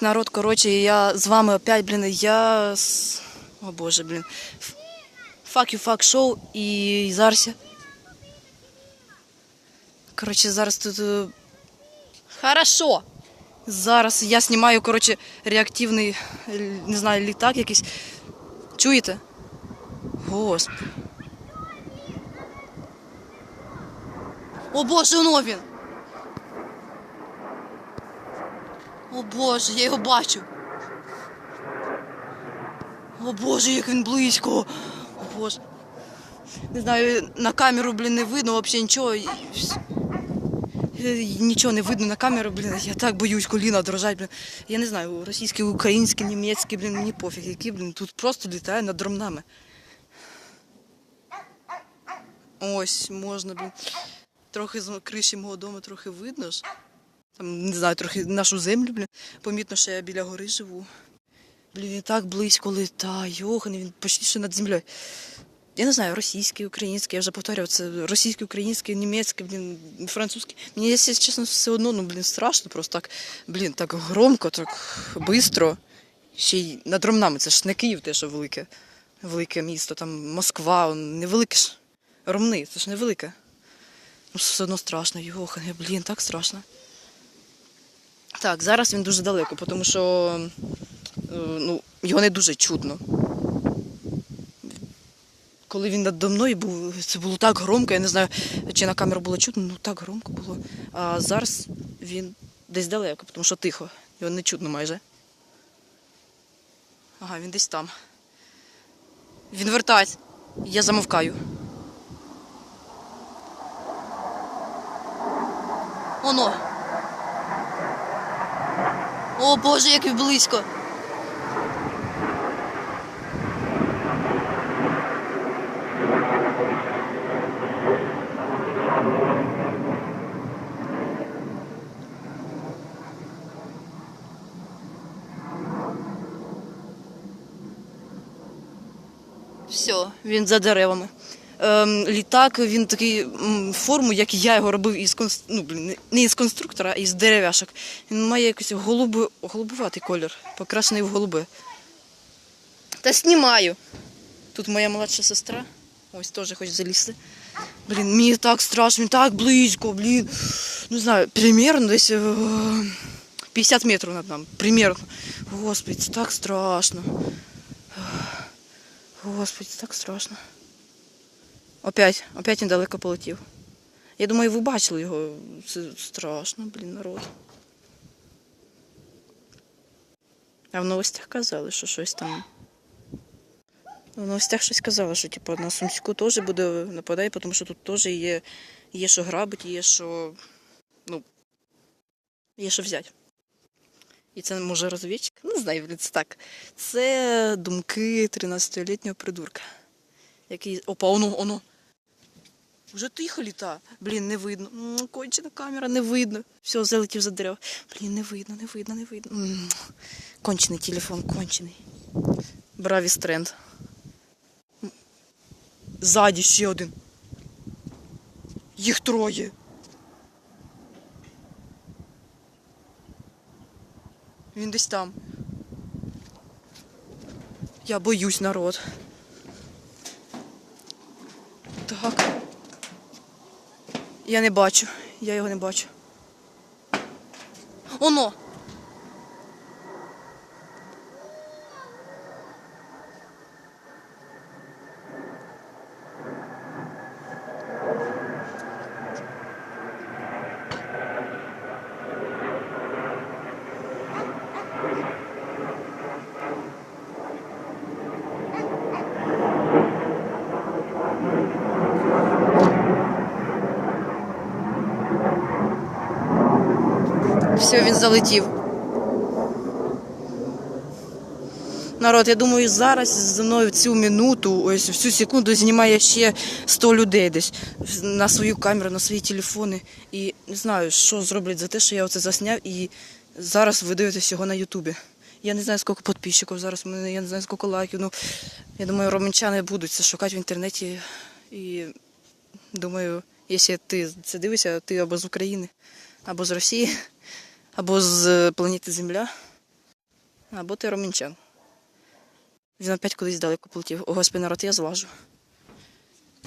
Так, народ, коротше, я з вами опять, блін, я. О боже, блін. Fuck you, fuck show і зараз. я- Коротше, зараз тут. е, Хорошо. Зараз я знімаю, коротше, реактивний, е, не знаю, літак якийсь. Чуєте? Господи. О боже, воно він! О боже, я його бачу. О боже, як він близько. О боже. Не знаю, на камеру, блін, не видно взагалі нічого. Е, Нічого не видно на камеру, блін. Я так боюсь, коліна дрожать, блін. Я не знаю, російський, український, німецький, блін, мені пофіг, які, блін, тут просто літає над дромнами. Ось, можна, блін. Трохи з криші мого дому трохи видно ж. Там, не знаю, трохи нашу землю, блін. Помітно, що я біля гори живу. Блін, він так близько літає, йоханий, він почти що над землею. Я не знаю, російський, український, я вже повторював, це російський, український, німецький, блін, французький. Мені, якщо чесно, все одно, ну, блін, страшно, просто так, блін, так громко, так швидко. Ще й над Ромнами, це ж не Київ, те, що велике, велике місто, там Москва, невелике ж. Ромни, це ж невелике. Ну, все одно страшно, йохане, блін, так страшно. Так, зараз він дуже далеко, тому що е, ну, його не дуже чутно. Коли він надо мною був, це було так громко, я не знаю, чи на камеру було чутно, ну так громко було. А зараз він десь далеко, тому що тихо, його не чутно майже. Ага, він десь там. Він вертається. Я замовкаю. Оно. О Боже, як близько. Все, він за деревами. Ем, літак, він такий форму, як я його робив із ну, не- із конструктора, а із дерев'яшок. Він має якийсь голуби... голубуватий колір, покрашений в голуби. Та знімаю. Тут моя молодша сестра. Ось теж хоче залізти. Блін, мені так страшно, так близько, блін. Не знаю, примерно десь е, 50 метрів над нами. Примерно. Господи, це так страшно. Господи, це так страшно. Опять, опять недалеко полетів. Я думаю, ви бачили його. Це страшно, блін, народ. А в новостях казали, що щось там. В новостях щось казали, що типу, на Сумську теж буде нападає, тому що тут теж є, є що грабить, є що. Ну, є що взяти. І це може розвідчик? Не знаю, це так. Це думки 13-літнього придурка. Який. Опа, оно, оно. Вже тихо літа. Блін, не видно. Кончена камера, не видно. Все, залетів за дерево. Блін, не видно, не видно, не видно. Кончений телефон, кончений. Бравіс тренд. М, Ззаді ще один. Їх троє. Він десь там. Я боюсь народ. Так. Я не бачу. Я його не бачу. Оно! Все, він залетів. Народ, я думаю, зараз зі мною цю минуту, ось в цю секунду знімає ще 100 людей десь на свою камеру, на свої телефони. І не знаю, що зроблять за те, що я оце засняв і зараз ви дивитесь його на Ютубі. Я не знаю, скільки підписчиків зараз, я не знаю, скільки лайків. Ну, я думаю, романчани будуть це шукати в інтернеті. І думаю, якщо ти це дивишся, ти або з України, або з Росії, або з планети Земля. Або ти ромінчан. Він опять кудись далеко полетів. О, господи, народ, я злажу.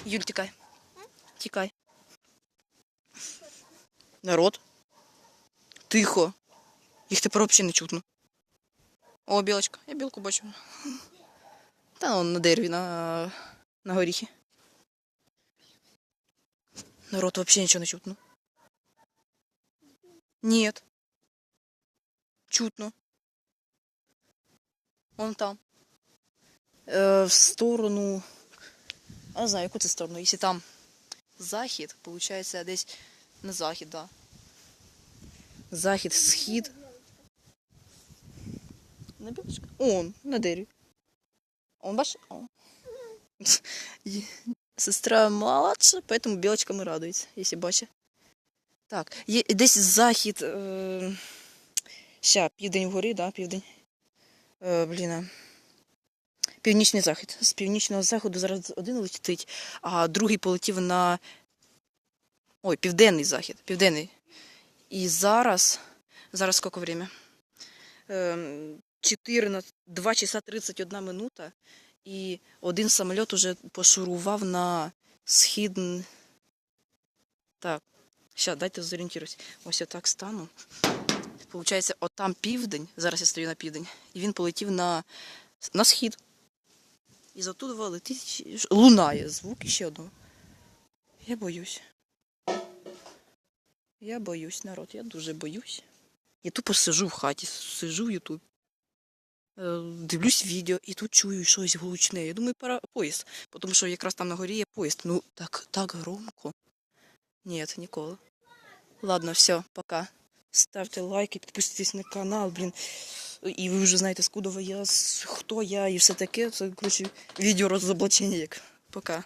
Юль, тікай. Тікай. Народ. Тихо. Їх тепер взагалі не чутно. О, білочка. Я білку бачу. Та он на дереві, на, на горіхі. Народ взагалі нічого не чутно. Нет. Чутно. Вон там. Е, в сторону. Я не знаю, яку це сторону. Якщо там захід, виходить десь на захід, да. Захід, схід. На білочка? Он, на дереві. Он бачиш? Сестра молодша, поэтому білочкам і радується, якщо бачить. Так, є десь захід. Е... Ща, південь вгорі, да, південь. Е, блін. Північний захід. З північного заходу зараз один летить, а другий полетів на. Ой, південний захід. Південний. І зараз. Зараз скільки время? Ем, 14, 2 часа 31 минута. І один самоліт уже пошурував на схід. Так, Ща, дайте зорієнтуюсь. Ось отак стану. Получається, отам південь, зараз я стою на південь, і він полетів на, на схід. І затудова летить, лунає звук ще одного. Я боюсь. Я боюсь, народ, я дуже боюсь. Я тупо сижу в хаті, сижу в Ютубі. Е, Дивлюсь відео і тут чую щось гучне. Я думаю, пора поїзд. Тому що якраз там на горі є поїзд. Ну, так, так громко. Ні, ніколи. Ладно, все, пока. Ставте лайки, підписуйтесь на канал, блін. І ви вже знаєте, скудова я, хто я і все таке. Це, коротше, відео розоблачення як. Пока.